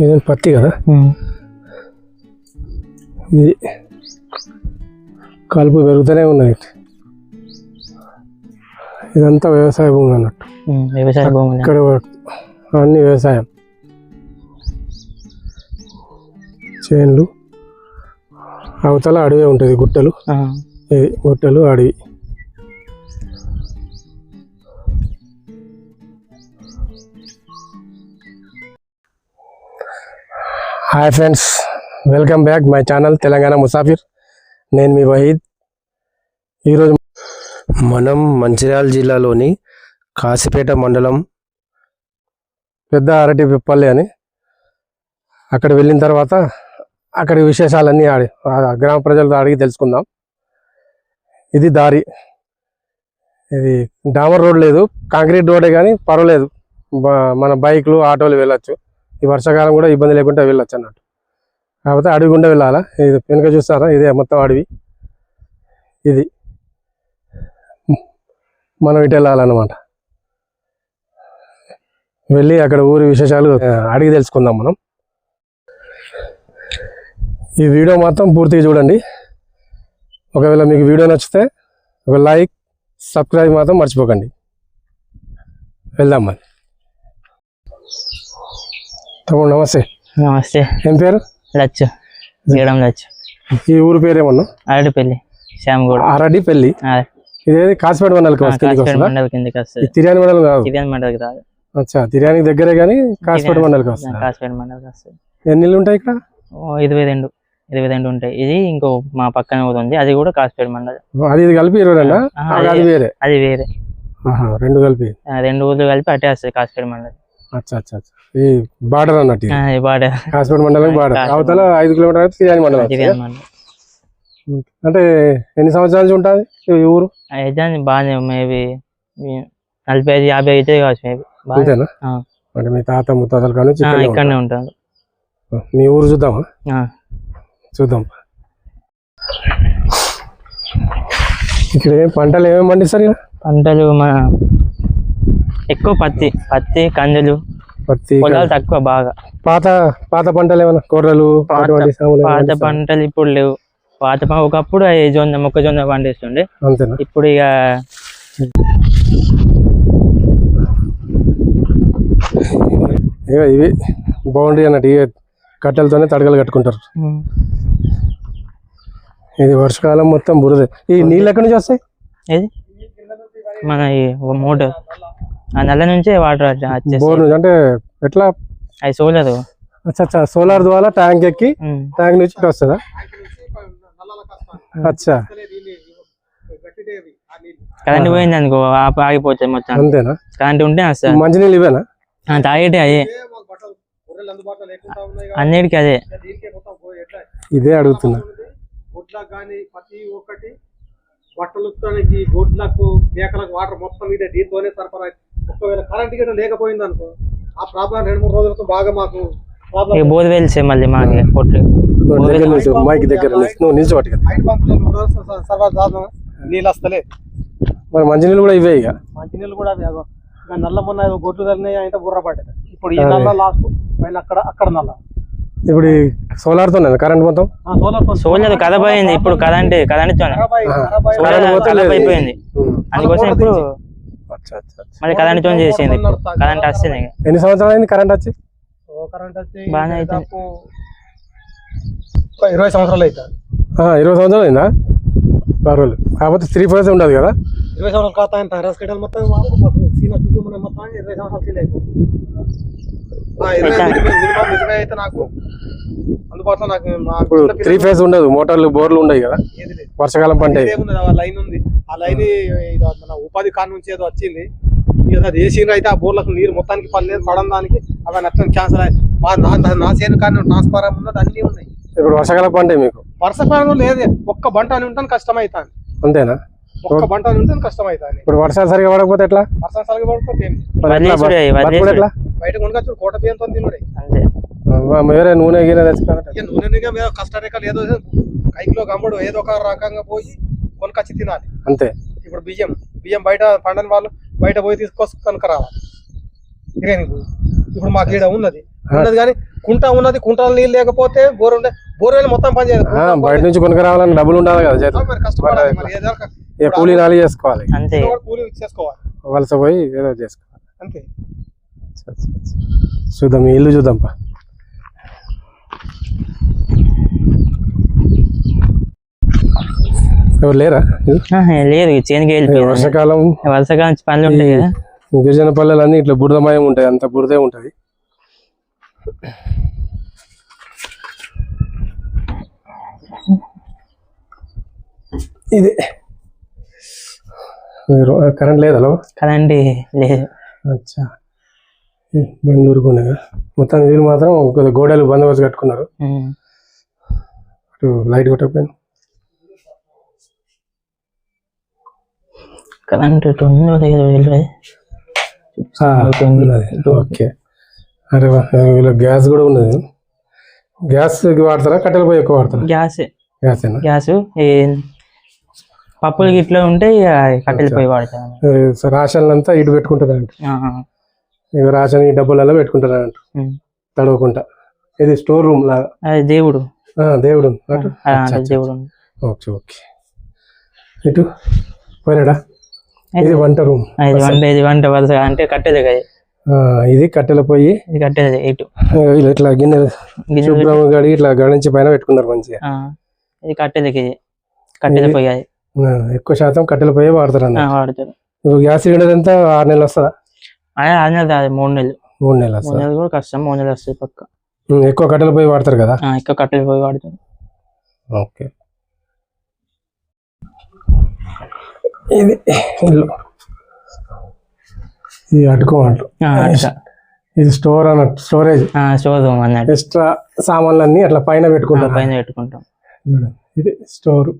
ఇది పత్తి కదా? ఇది కలుపు పెరుగుతూనే ఉన్నది. ఇదంతా వ్యవసాయ భూమి అన్నట్టు. వ్యవసాయ భూములు ఇక్కడ అన్ని వ్యవసాయం. చేన్లు అవతల అడవి ఉంటుంది గుట్టలు. ఇది గుట్టలు అడవి. Hi friends welcome back my channel Telangana Musafir నేను మీ వహీద్ ఈరోజు మనం మంచిర్యాల జిల్లాలోని కాసిపేట మండలం పెద్ద అరటి పిప్పల్లి అని అక్కడ వెళ్ళిన తర్వాత అక్కడి విశేషాలన్నీ ఆడి గ్రామ ప్రజలతో అడిగి తెలుసుకుందాం. ఇది దారి. ఇది డామర్ రోడ్ లేదు కాంక్రీట్ రోడే కానీ పర్వాలేదు. మన బైక్లు ఆటోలు వెళ్ళచ్చు. ఈ వర్షాకాలం కూడా ఇబ్బంది లేకుండా వెళ్ళొచ్చు అన్నట్టు. కాకపోతే అడవి గుండా వెళ్ళాలా? ఇది వెనుక చూస్తారా? ఇదే మొత్తం అడవి. ఇది. మనం ఇటు వెళ్ళాలన్నమాట. వెళ్ళి అక్కడ ఊరి విశేషాలు అడిగి తెలుసుకుందాం మనం. ఈ వీడియో మాత్రం పూర్తిగా చూడండి. ఒకవేళ మీకు వీడియో నచ్చితే ఒక లైక్ సబ్స్క్రైబ్ మాత్రం మర్చిపోకండి. వెళ్దాం మరి. తమ్ముడు నమస్తే. నమస్తే. ఏం పేరు? లచ్చు. గీయడం లచ్చు. ఈ ఊరు పేరు ఏమన్నా అరటిపల్లి శ్యామగూడ. ఆ, ఇదేది? కాసిపేట మండలికి వస్తుంది మండలి కిందకి వస్తుంది. తిర్యాని మండలం కాదు. తిరియాని మండలికి రాదు. అచ్చా తిర్యానికి దగ్గరే కానీ కాసిపేట మండలికి వస్తుంది? కాసిపేట మండలికి వస్తుంది. ఎన్ని ఇల్లు ఉంటాయి ఇక్కడ? ఇరవై రెండు. ఇరవై రెండు ఉంటాయి. ఇది ఇంకో మా పక్కన ఉంది. అది కూడా కాసిపేట మండలి. అది ఇది కలిపి ఇరవై రెండా? అది వేరే. అది వేరే. రెండు కలిపి. ఆ, రెండు ఊర్లు కలిపి అట్టే వస్తుంది కాసిపేట మండలి. అచ్చా అచ్చా ఈ బార్డర్ అన్నట్టు బాడ కాసిపేట మండలం బార్డర్. అవతల ఐదు కిలోమీటర్ తిర్యాని మండలం అంటే ఎన్ని సంవత్సరాల నుంచి ఉంటుంది ఈ ఊరు? అయితే బాగానే మేబీ నలభై ఐదు యాభై అయితే కావచ్చు మేబీ. అంతేనా. అంటే మీ తాత ముత్తాతల కానీ ఇక్కడనే ఉంటారు. మీ ఊరు చూద్దామా? చూద్దాం. ఇక్కడ ఏం పంటలు ఏమేమి పండిస్తారు పంటలు మన ఎక్కువ పత్తి పత్తి కందులు పత్తి పొలాలు తక్కువ బాగా. పాత పాత పంటలు ఏమైనా కొర్రలు పాత-? పంటలు ఇప్పుడు లేవు. పాత ఒకప్పుడు జొన్న మొక్కజొన్న పండిస్తుండే. అంతేనా? ఇప్పుడు ఇక ఇవి బౌండరీ అన్నట్టు ఇవే కట్టెలతోనే తడకలు కట్టుకుంటారు. ఇది వర్షకాలం మొత్తం బురద. ఈ నీళ్ళు ఎక్కడి నుంచి వస్తాయి? మన ఈ మోటార్. ఆ నెల నుంచే వాటర్ బోర్ నుంచి అంటే ఎట్లా? అవి సోలర్ అచ్చా సోలార్ ద్వారా ట్యాంక్ ఎక్కి ట్యాంక్ నుంచి వస్తుందా? అచ్చా. కరెంట్ పోయింది అనుకో ఆప- ఆగిపోతుంది మొత్తం. అంతేనా? కరెంట్ ఉంటే వస్తుంది. మంచినీళ్ళు ఇవేనా తాగేటి అదే. అన్నిటికీ అదే. ఇదే అడుగుతున్నా. గొడ్లకు కానీ ప్రతి ఒక్కటి బట్టలు గొడ్లకు మేకలకు వాటర్ మొత్తం ఇదే దీంతోనే సరఫరా ఒకవేళ కరెంట్ గిట్ట లేకపోయింది అనుకో ఆ ప్రాబ్లం రెండు మూడు రోజులకు బాగా మాకు మళ్ళీ మాకి దగ్గర మైక్ నువ్వు నీళ్ళు వస్తలే. మరి మంచినీళ్ళు కూడా ఇవే ఇక. మంచినీళ్ళు కూడా అవి అగో. ఇంకా నల్ల మొన్న ఏదో గొడ్లు తల్లినాయి అయితే బుర్ర పడ్డది. ఇప్పుడు ఈ నల్ల లాస్ట్ పైన అక్కడ అక్కడ నల్ల. ఇప్పుడు ఈ సోలార్తో కరెంట్ మొత్తం? ఆ సోలార్ పంప్ సోలర్ కథ పోయింది ఇప్పుడు లేదు. అయిపోయింది ఉమ్. అందుకోసం ఇప్పుడు. మళ్ళీ కరెంట్తో చేసింది కరెంట్ ఇక. ఎన్ని సంవత్సరాలు అయింది కరెంట్ వచ్చి? ఓ కరెంట్ వచ్చి బాగానే ఇరవై సంవత్సరాలు అవుతుంది ఆ, ఇరవై సంవత్సరాలు అయిందా? పర్వాలేదు. కాకపోతే త్రీ ఫోర్స్ ఉండదు కదా? ఇరవై సంవత్సరాలు కట్టలు మొత్తం సీనా చుట్టూ మన మొత్తం ఇరవై సంవత్సరాలు ఇప్పుడు త్రీ ఫేజ్ ఉండదు మోటార్లు బోర్లు ఉండవు కదా. వర్షాకాలం పంట లైన్ ఉంది. ఆ లైన్ మన ఉపాధి కాన్ నుంచి ఏదో వచ్చింది. అది వేసిన అయితే ఆ బోర్లకు నీరు మొత్తానికి పడలేదు పడడం దానికి అవి నష్టం క్యాన్సల్ అయ్యి మా నా- నా- నా చేను కానీ ట్రాన్స్ఫారం ఉన్నది అన్నీ ఉన్నాయి. ఇప్పుడు వర్షాకాలం పంట మీకు? వర్షపాతం లేదు ఒక్క బంట అని ఉంటాను కష్టం అవుతాను అంతేనా? ఒక్క బంట అని ఉంటాను కష్టం అవుతాను ఇప్పుడు వర్షాలు సరిగా పడకపోతే ఎట్లా? వర్షం సరిగా. మరి ఎట్లా? బయట కొనుకొచ్చు కోట బియ్యంతో తినుడే. వేరే నూనె గిన్నె నూనెనిగా మీద కష్టరేఖలు ఏదో కైకిలో గమ్ముడు ఏదో ఒక రకంగా పోయి కొనుకొచ్చి తినాలి. అంతే. ఇప్పుడు బియ్యం బియ్యం బయట పండని వాళ్ళు బయట పోయి తీసుకొచ్చి కనుక రావాలి పోయి ఇప్పుడు మాకు ఈడ ఉన్నది. ఉన్నది కానీ కుంట ఉన్నది కుంటాల నీళ్ళు లేకపోతే బోర్ ఉండే బోర్వెల్ మొత్తం పని చేయదు. ఆ, బయట నుంచి కొనుక రావాలని డబ్బులు ఉండాలి కదా కష్టపడాలి ఇక కూలీ నాలి చేసుకోవాలి. అంతే. ఏదో ఒకటి కూలి చేసుకోవాలి వలస పోయి ఏదో చేసుకోవాలి. అంతే. చూద్దాం ఇల్లు చూద్దాం పా ఎవరు లేరా? లేదు చేనికి వర్షాకాలం. వరుసగా నుంచి పనులు ఉంటాయి కదా. గిరిజన పల్లెలన్నీ ఇట్లా బురదమయం ఉంటాయి అంత బురదే ఉంటది. ఇది. కరెంట్ లేదా హలో కదండి లేదు. అచ్చా. బెంగళూరు కొనగా మొత్తం వీళ్ళు మాత్రం కొద్దిగా గోడలు బందోబస్తు కట్టుకున్నారు. అటు లైట్ కొట్టకపోయాను. Current okay. అరే వీళ్ళ గ్యాస్ కూడా ఉన్నది. గ్యాస్ వాడతారా? కట్టెలు పోయి ఎక్కువ వాడతారా? గ్యాస్. గ్యాసేనా? గ్యాస్ ఈ పప్పులు గిట్ల ఉంటే ఇక కట్టెలు పోయి వాడతాను ఇటు పెట్టుకుంటారంట. ఇక రాషన్ ఈ డబ్బులలో పెట్టుకుంటారంట. ఉమ్. తడవకుండా. ఇది స్టోర్ రూమ్ లాగా. దేవుడు. ఆ, దేవుడు. దేవుడు ఓకే ఓకే. ఇటు? పోయినాడా? ఇది వంట రూమ్. ఇది వంట వరుసగా అంటే కట్టెలు కదా. ఆ, ఇది కట్టెల పొయ్యి. ఇది కట్టెలు ఇటు. ఇట్లా గిన్నె గిన్నెలు శుభ్రం గడి ఇట్లా గడించి పైన పెట్టుకున్నారు మంచిగా. ఇది కట్టెలకి కట్టెలు పోయి ఆ, ఎక్కువ శాతం కట్టెల పొయ్యి వాడతారు అన్న వాడతారు. ఇప్పుడు గ్యాస్ సిలిండర్ ఎంత? ఆరు నెలలు వస్తుందా? అదే అది అది మూడు నెలలు. మూడు నెలలు మూడు వస్తుందా నెలలు కూడా కష్టం మూడు నెలలు వస్తాయి పక్క. ఎక్కువ కట్టెల పొయ్యి వాడతారు కదా? ఆ, ఇక్కడ కట్టెలు పోయి వాడతారు. ఓకే. ఇది ఇల్లు. ఇది అట్లా ఇది స్టోర్ అన్నట్టు స్టోరేజ్. శోధం అన్నట్టు. ఎక్స్ట్రా సామాన్లన్నీ అట్లా పైన ఆ, పెట్టుకుంటారు? పైన పెట్టుకుంటాం. ఇది స్టోర్.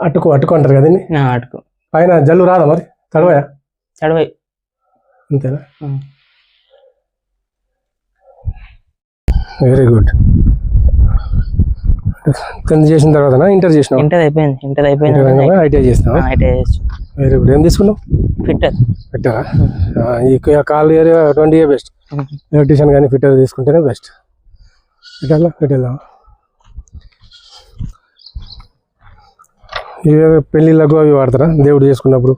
అటుకు అటుకు అంటారు కదా ఆ, అటుకు. పైన జల్లు రాదా మరి? తడవయా? తడవై అంతేనా. వెరీ గుడ్ టెన్త్ చేసిన తర్వాత ఇంటర్ చేసినావు? ఇంటర్ అయిపోయింది. ఇంటర్ అయిపోయింది ఐటీఐ చేయొచ్చు వెరీ గుడ్ ఏం తీసుకున్నావు? ఫిట్టర్ పెట్టారా ఆ, ఈ కాల్ ఏరియా ట్వంటీ ఏ బెస్ట్ ఎలక్ట్రీషియన్ కానీ ఫిట్టర్ తీసుకుంటేనే బెస్ట్ ఫిట్టర్లా ఫిట్టర్లా ఇవే పెళ్ళిళ్ళకు అవి వాడతారా? దేవుడు చేసుకున్నప్పుడు?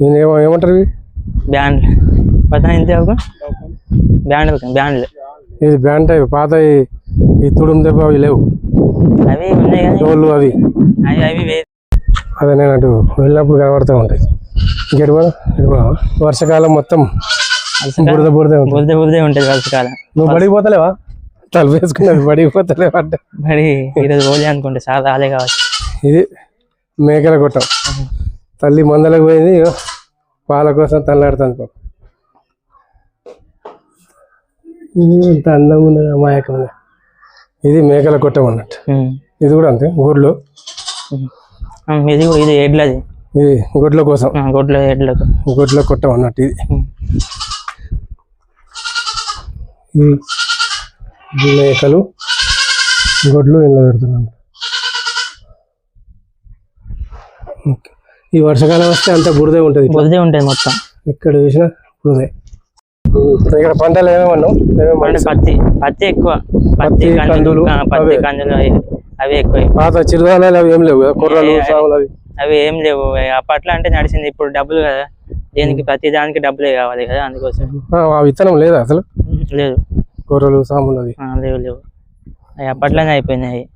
నేను ఏమో ఏమంటారు ఇవి? బ్యాండ్. పਤਾ ఇంతే ఒక బ్యాండ్ బ్యాండ్లు ఇది బ్యాండ్ టైప్ పాత ఈ- తుడుము దెబ్బ అవి లేవు. అవి ఉన్నాయి డోళ్ళు అవి. అవి అవి అదే నేను అటు వెళ్ళినప్పుడు కనబడుతూ ఉంటాయి. ఇంకెటు? వర్షాకాలం మొత్తం బురద బురద బురద బురదే ఉంటుంది వర్షకాలం. నువ్వు బడికి పోతలేవా? తలుపు వేసుకున్నది బడికి పోతలేవా అంటే? మరి ఈరోజు పోలే అనుకుంటే చాలా రాలే కావచ్చు. ఇది మేకల కొట్టం తల్లి మందలకు పోయింది పాల కోసం తల్లాడుతుంది పాపం. ఇది ఎంత అందంగా ఉన్నది. అమాయకంగా ఇది మేకల కొట్టం అన్నట్టు. ఇది కూడా అంతే గొడ్లు. ఇది కూడా ఇది ఎడ్లది. ఇది గొడ్ల కోసం. గొడ్ల ఎడ్లకు. గొడ్ల కొట్టం అన్నట్టు ఇది. మేకలు గొడ్లు ఇంట్లో పెడుతున్నాను ఓకే. ఈ వర్షాకాలం వస్తే అంత బురదే ఉంటుంది బురదే ఉంటుంది మొత్తం. ఇక్కడ చూసినా బురదే. ఇక్కడ పంటలు ఏమేమన్నావు? పత్తి పత్తి ఎక్కువ. పత్తి కందులు పత్తి అవే. కందులు అవి ఎక్కువ. పాత చిరుధాన్యాలు అవి ఏం లేవు కుర్రలు సాగులు అవి. అవి ఏం లేవు. అప్పట్లో అంటే నడిచింది ఇప్పుడు డబ్బులు కదా. దేనికి ప్రతి దానికి డబ్బులే కావాలి కదా అందుకోసం. ఆ, విత్తనం లేదా అసలు? లేదు. కూరలు సాములు అవి. లేవు లేవు. అవి అప్పట్లోనే అయిపోయినాయి.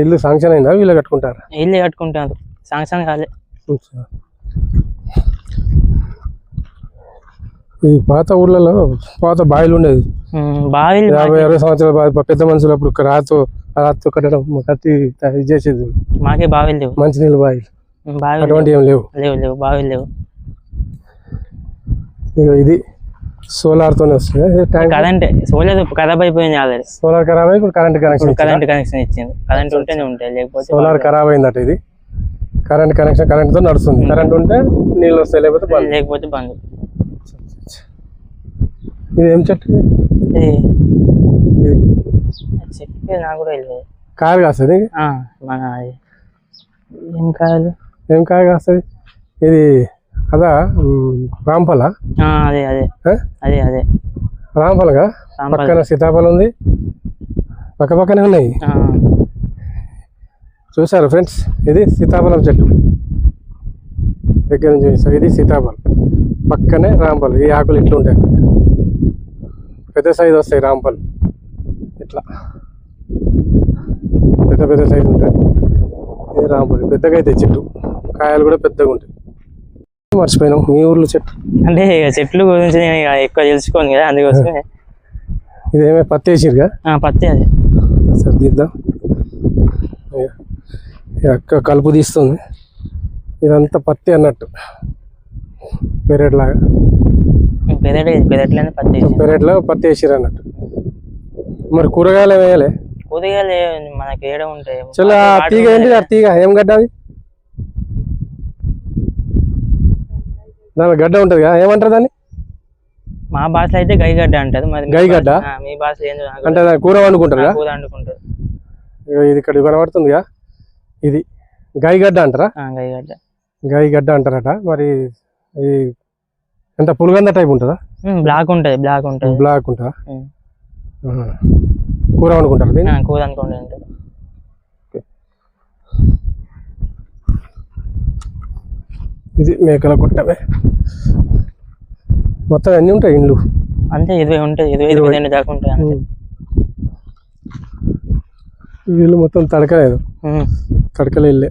ఇల్లు శాంక్షన్ అయిందా? వీళ్ళు కట్టుకుంటారు? ఇల్లు కట్టుకుంటారు. సాంక్షన్ కాలే ఈ పాత ఊర్లలో పాత బావిలు ఉండేది. బావిలు యాభై అరవై సంవత్సరాల పెద్ద మనుషులు అప్పుడు రాతో రాతో కట్టడం కత్తి ఇది చేసేది. మాకే బావిలు లేవు. మంచినీళ్ళు బావిలు అటువంటి ఏం లేవు. లేవు లేవు బావిలు లేవు. ఇగో ఇది సోలార్ తోనే వస్తుంది కరెంట్ సోలేదు ఖరాబ్ అయిపోయింది ఆల్రెడీ. సోలార్ ఖరాబ్ ఇప్పుడు కరెంట్ కనెక్షన్ కరెంట్ కనెక్షన్ ఇచ్చింది. కరెంట్ ఉంటేనే ఉంటాయి లేకపోతే సోలార్ ఖరాబ్ అయిందట ఇది. కరెంట్ కనెక్షన్ కరెంట్తో నడుస్తుంది. కరెంట్ ఉంటే నీళ్ళు వస్తాయి లేకపోతే బంద్ లేకపోతే బంద్ ఇది ఏం. చెట్టు నాకు కూడా కాయ కాస్తుంది మన ఏం కాదు ఏం కాయ కాస్తుంది ఇది అదా రాంపల? ఆ, అదే అదే. అదే అదే. రాంపలగా రాంపల్. పక్కన సీతాఫలం ఉంది. పక్క పక్కనే ఉన్నాయి. ఆ, చూసారు ఫ్రెండ్స్? ఇది సీతాఫలం చెట్టు. దగ్గర నుంచి చూపిస్తాం ఇది సీతాఫలం. పక్కనే రాంపల్. ఈ ఆకులు ఇట్లా ఉంటాయి పెద్ద సైజు వస్తాయి రాంపల్. ఇట్లా. పెద్ద పెద్ద సైజు ఉంటాయి. ఇది రాంపల్. పెద్దగా అయితే చెట్టు. కాయలు కూడా పెద్దగా ఉంటాయి. మర్చిపోయినాం. మీ ఊర్లో చెట్టు? అంటే చెట్లు గురించి నేను ఎక్కువ తెలుసుకోను కదా అందుకోసమే. ఇదేమే పత్తి వేసిరుగా పత్తి అది. సరే తీద్దాం. ఇక ఈ అక్క కలుపు తీస్తుంది. ఇదంతా పత్తి అన్నట్టు. పెరట్ లాగా. పెరట్లో పత్తి వేసిరు అన్నట్టు. మరి కూరగాయలు ఏమి వేయాలి? కూరగాయలు మనకి ఏడ ఉంటాయి. చలో ఆ వాటర్ తీగ ఏంటి ఆ తీగ ఏం గడ్డ అది? దాని గడ్డ ఉంటుంది కదా ఏమంటారు దాన్ని? మా భాషలో అయితే గైగడ్డ అంటారు. మరి గైగడ్డ? భాష- మీ భాషలో అంటే కూర వండుకుంటారు కూర ఇగో ఇది ఇక్కడ కనబడుతుందిగా ఇది గైగడ్డ అంటారా? గైగడ్డ గైగడ్డ అంటారట. మరి ఈ ఎంత పులిగంద టైప్ ఉంటుందా? బ్లాక్ ఉంటది బ్లాక్ ఉంటది. బ్లాక్ ఉంటుందా. కూర ఆ, కూర అనుకోండి ఇది మేకల కొట్టమే. మొత్తం అన్నీ ఉంటాయి ఇండ్లు? అంతే ఇరవై ఉంటాయి ఇరవై ఇరవై రెండు దాకా ఉంటాయి వీళ్ళు మొత్తం తడకలేదు. తడకలు వెళ్ళే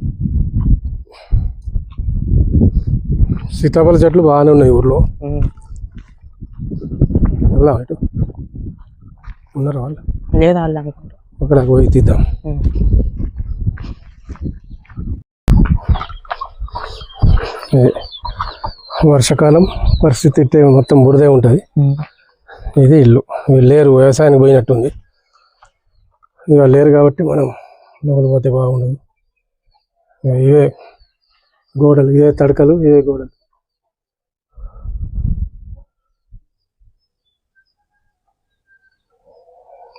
సీతాఫల చెట్లు బాగానే ఉన్నాయి ఊర్లో. వెళ్దాం ఇటు? ఉన్నారు వాళ్ళు? లేదా వాళ్ళు అక్కడ పోయి తీద్దాం. వర్షాకాలం పరిస్థితి ఇట్టే మొత్తం బురదే ఉంటుంది. ఇది ఇల్లు. లేరు వ్యవసాయానికి పోయినట్టుంది. ఇక లేరు కాబట్టి మనం లోపల పోతే బాగుండదు. ఇవే గోడలు ఇవే తడకలు ఇవే గోడలు.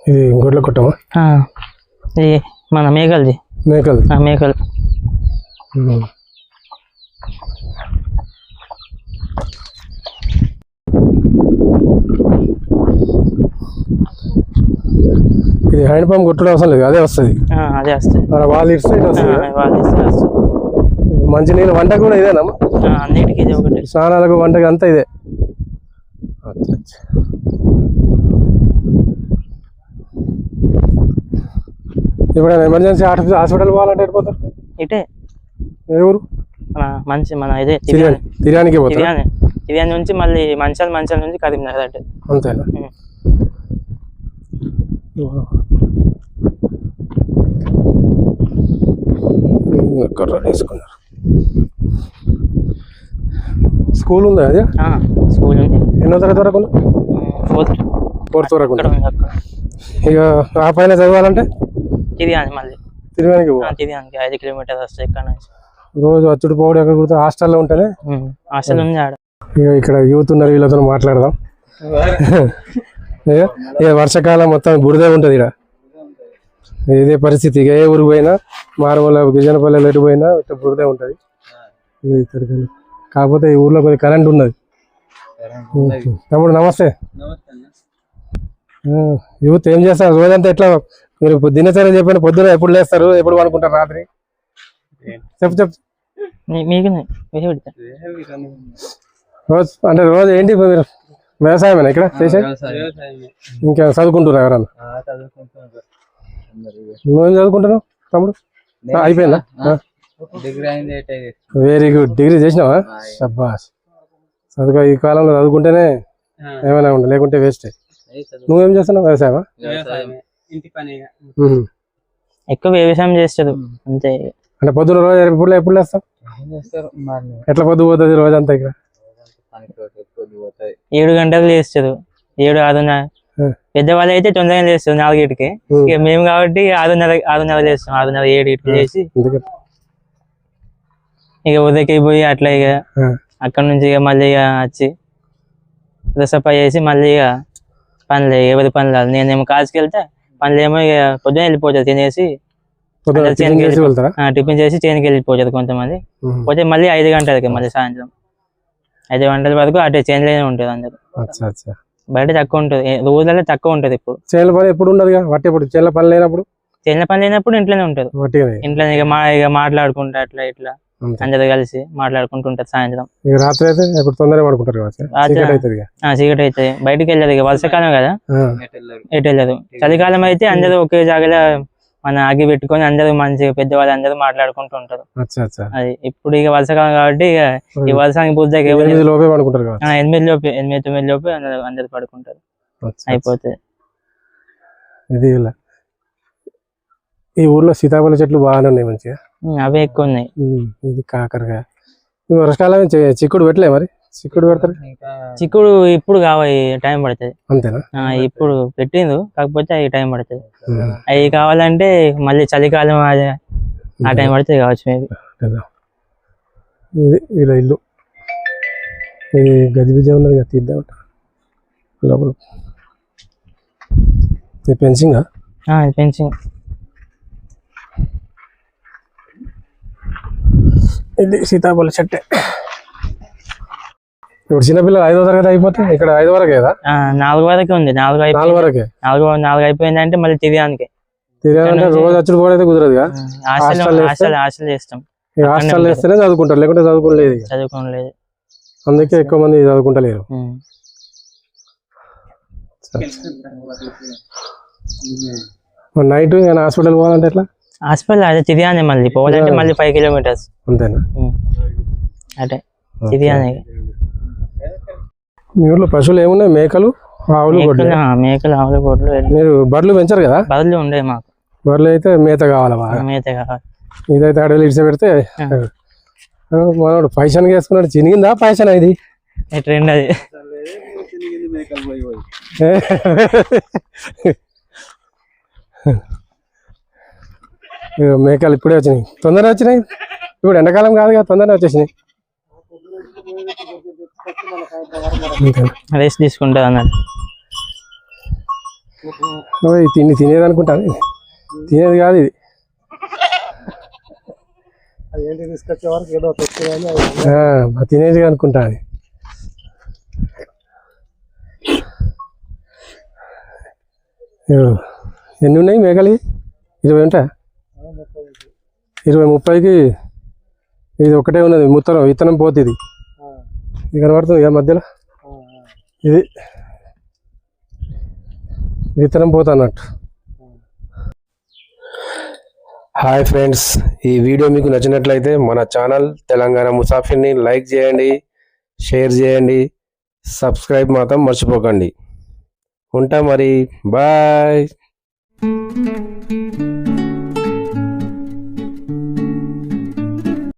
ఇది గొడ్ల కొట్టమా ఇది మన మేకల్ది. మేకలు ఆ మేకలు. ఇది హ్యాండ్ పంప్ కొట్టడం అవసరం లేదు అదే వస్తుంది. అదే వస్తాయి మన వాళ్ళు ఇటు సైడ్ వస్తుంది. వస్తాయి. మంచినీళ్ళు వంట కూడా ఇదేనా అన్నిటికీ ఇది ఒకటి. స్నానాలకు వంటకి అంతా ఇదే. ఇప్పుడు ఎమర్జెన్సీ హాస్పిటల్ పోవాలంటే వెళ్ళిపోతారు ఇటే. ఏ ఊరు? మంచి మన ఇదే తిరియాని తిరియానికి పోతారు? తిరియాని తిరియాని నుంచి మళ్ళీ మంచాల మంచాల నుంచి కరీంనగర్ అంటే. అంతేనా? కర్ర వేసుకున్నారు. స్కూల్ ఉందా అది? స్కూల్ ఉంది. ఎన్నో తరగతి వరకు? ఫోర్త్. ఫోర్త్ వరకు ఇక ఆ పైన చదవాలంటే? మళ్ళీ. తిరిగానికి ఐదు కిలోమీటర్స్ వస్తాయి ఇక్కడ నుంచి. రోజు అచ్చుడు పోవడం ఎక్కడ కుడితే హాస్టల్లో ఉంటేనే. హాస్టల్ ఉంది ఆడ. ఇక ఇక్కడ యూత్ ఉన్నారు వీళ్ళతో మాట్లాడదాం. వర్షాకాలం మొత్తం బురదే ఉంటుంది ఇక్కడ ఇదే పరిస్థితి. ఇక ఏ ఊరికి పోయినా మారుమూల గిజనపల్లి ఎటు పోయినా ఇట్లా బురదే ఉంటుంది. కాకపోతే ఈ ఊర్లో కొద్దిగా కరెంట్ ఉన్నది. తమ్ముడు నమస్తే. ఆ, యూత్ ఏం చేస్తారు? రోజంతా ఎట్లా మీరు దినచర్య చెప్పండి. పొద్దున ఎప్పుడు లేస్తారు? ఎప్పుడు పడుకుంటారు రాత్రి? చెప్పు చెప్పు. రోజు అంటే రోజు ఏంటి మీరు? వ్యవసాయమేనా ఇక్కడ చేసే ఇంకా చదువుకుంటున్నారు ఎవరన్నా? నువ్వేం చదువుకుంటున్నావు తమ్ముడు? అయిపోయిందా? వెరీ గుడ్ డిగ్రీ చేసినావా? షబ్బాస్ చదువుకో ఈ కాలంలో చదువుకుంటేనే ఏమైనా ఉండే లేకుంటే వేస్ట్ నువ్వేం చేస్తున్నావు? వ్యవసాయమా. ఎక్కువ వ్యవసాయం చేస్తారు అంతే. అంటే పొద్దున రోజు ఎప్పుడు ఎప్పుడు లేస్తావు? చేస్తారు? మరి ఎట్లా పొద్దు పోతుంది రోజంతా ఇక్కడ? ఏడు గంటలకు లేస్తారు ఏడు Hmm. పెద్దవాళ్ళు అయితే తొందరగా లేస్తారు నాలుగింటికి. ఇక మేము కాబట్టి ఆరున్నర ఆరున్నర లేస్తాం. ఆరున్నర ఏడు ఇటు లేచి. ఇక ఉదయకి పోయి అట్లా ఇక అక్కడ నుంచి ఇక మళ్ళీ ఇక వచ్చి డ్రెస్అప్ చేసి మళ్ళీ ఇక పనులు ఎవరి పనులు. నేనేమో కాలేజ్కి వెళ్తే పనులు ఏమో ఇక పొద్దున వెళ్ళిపోతారు తినేసి. టిఫిన్ చేసి చేనికి వెళ్ళిపోతారు కొంతమంది. పోతే మళ్ళీ ఐదు గంటలకి మళ్ళీ సాయంత్రం. ఐదు గంటల వరకు అటే చేనులోనే ఉంటారు అందరు. అచ్చా అచ్చా. బయట తక్కువ ఉంటుంది. రోజులలో తక్కువ ఉంటుంది ఇప్పుడు. పని ఎప్పుడు ఉండదు వట్టి ఎప్పుడు? చేనుల పని లేనప్పుడు? చిన్న పని లేనప్పుడు ఇంట్లోనే ఉంటుంది. వట్టిగానే. ఇంట్లో ఇక మా ఇక మాట్లాడుకుంటా అట్లా ఇట్లా. అందరు కలిసి మాట్లాడుకుంటుంటారు సాయంత్రం. రాత్రి అయితే ఇప్పుడు తొందరగా పడుకుంటారు చీకటి అవుతుంది బయటికి వెళ్ళదు ఇక. వర్షాకాలం కదా? ఎటు వెళ్ళదు. చలికాలం అయితే అందరూ ఒకే జాగాలో మన అగ్గి పెట్టుకొని అందరూ మంచిగా పెద్దవాళ్ళు అందరూ మాట్లాడుకుంటూ ఉంటారు అచ్చా అచ్చా. అది ఇప్పుడు ఇక వర్షాకాలం కాబట్టి ఇక ఈ వర్షానికి పూర్తిగా ఎవరు ఎనిమిది లోపే లోపు ఎనిమిది తొమ్మిది లోపు అందరూ అందరు పడుకుంటారు. అయిపోతుంది ఇది ఇలా. ఈ ఊర్లో సీతాఫల చెట్లు బాగానే ఉన్నాయి మంచిగా. అవే ఎక్కువ ఉన్నాయి. ఇది కాకరకాయ. వర్షకాలం చిక్కుడు పెట్టలే మరి? చిక్కుడు పెడతారు? చిక్కుడు ఇప్పుడు కావాలి టైం పడుతుంది. అంతేనా? ఇప్పుడు పెట్టిండు కాకపోతే అవి టైం పడుతుంది. అవి కావాలంటే మళ్ళీ చలికాలం అది- ఆ టైం పడుతుంది కావచ్చు మేబీ. కదా. ఇది ఇలా ఇల్లు. ఇది గది బిజ ఉన్నది కదా తీద్దాం లోపల. ఇది పెన్సింగా పెన్సింగ్ ఇది సీతాఫల చెట్టే. ఇప్పుడు చిన్నపిల్లలు ఐదో తరగతి అయిపోతే ఇక్కడ ఐదు వరకే కదా? నాలుగు వరకు ఉంది నాలుగు నాలుగు అయిపోయింది వరకే? నాలుగు నాలుగు అయిపోయిందంటే మళ్ళీ తిరిగానికి. తిరగాలంటే రోజు అయితే కుదరదు హాస్టల్ చేస్తాం. ఈ హాస్టల్ వేస్తేనే చదువుకుంటారు లేకుంటే చదువుకోలేదు ఇక. చదువుకోలేదు. అందుకే ఎక్కువ మంది చదువుకుంటలేరు. నైట్ నేను హాస్పిటల్ పోవాలంటే ఎట్లా? హాస్పిటల్ అదే తిరిగానే మళ్ళీ పోవాలంటే మళ్ళీ ఫైవ్ కిలోమీటర్స్. అంతేనా? అదే తిరిగానే మీ ఊర్లో పశువులు ఏమున్నాయి? మేకలు ఆవులు గొడ్లు? మేకలు ఆవులు గొడ్లు మీరు బర్రెలు పెంచారు కదా? బదులు ఉండే మాకు. బర్రెలు అయితే మేత కావాలి బాగా? మేత కావాలి. ఇదైతే అడవిలో ఇడిచి పెడితే మనోడు పైసన్ వేసుకున్నాడు. చినిగిందా పైసన్ ఇది? ట్రెండ్ అది. మేకలు ఇప్పుడే వచ్చినాయి. తొందరగా వచ్చినాయి? ఇప్పుడు ఎండాకాలం కాదు కదా తొందరగా వచ్చేసినాయి. రెస్ట్ తీసుకుంటుంది అన్నట్టు ఓ, ఇది తిని తినేది అనుకుంటాను తినేది కాదు ఇది. ఏంటి తీసుకొచ్చే వరకు ఏదో తెచ్చేయాలి ఆ, మా తినేది అనుకుంటా అది. ఎన్ని ఉన్నాయి మేకలు ఇరవై ఉంటా ఇరవై ముప్పైకి ఇది ఒకటే ఉన్నది ముత్తనం విత్తనం పోతే ఇది ఇది కనబడుతుంది ఇక మధ్యలో? ఇది విత్తనం పోతా అన్నట్టు. హాయ్ ఫ్రెండ్స్ ఈ వీడియో మీకు నచ్చినట్లయితే మన ఛానల్ తెలంగాణ ముసాఫిర్ని లైక్ చేయండి షేర్ చేయండి సబ్స్క్రైబ్ మాత్రం మర్చిపోకండి. ఉంటా మరి బాయ్.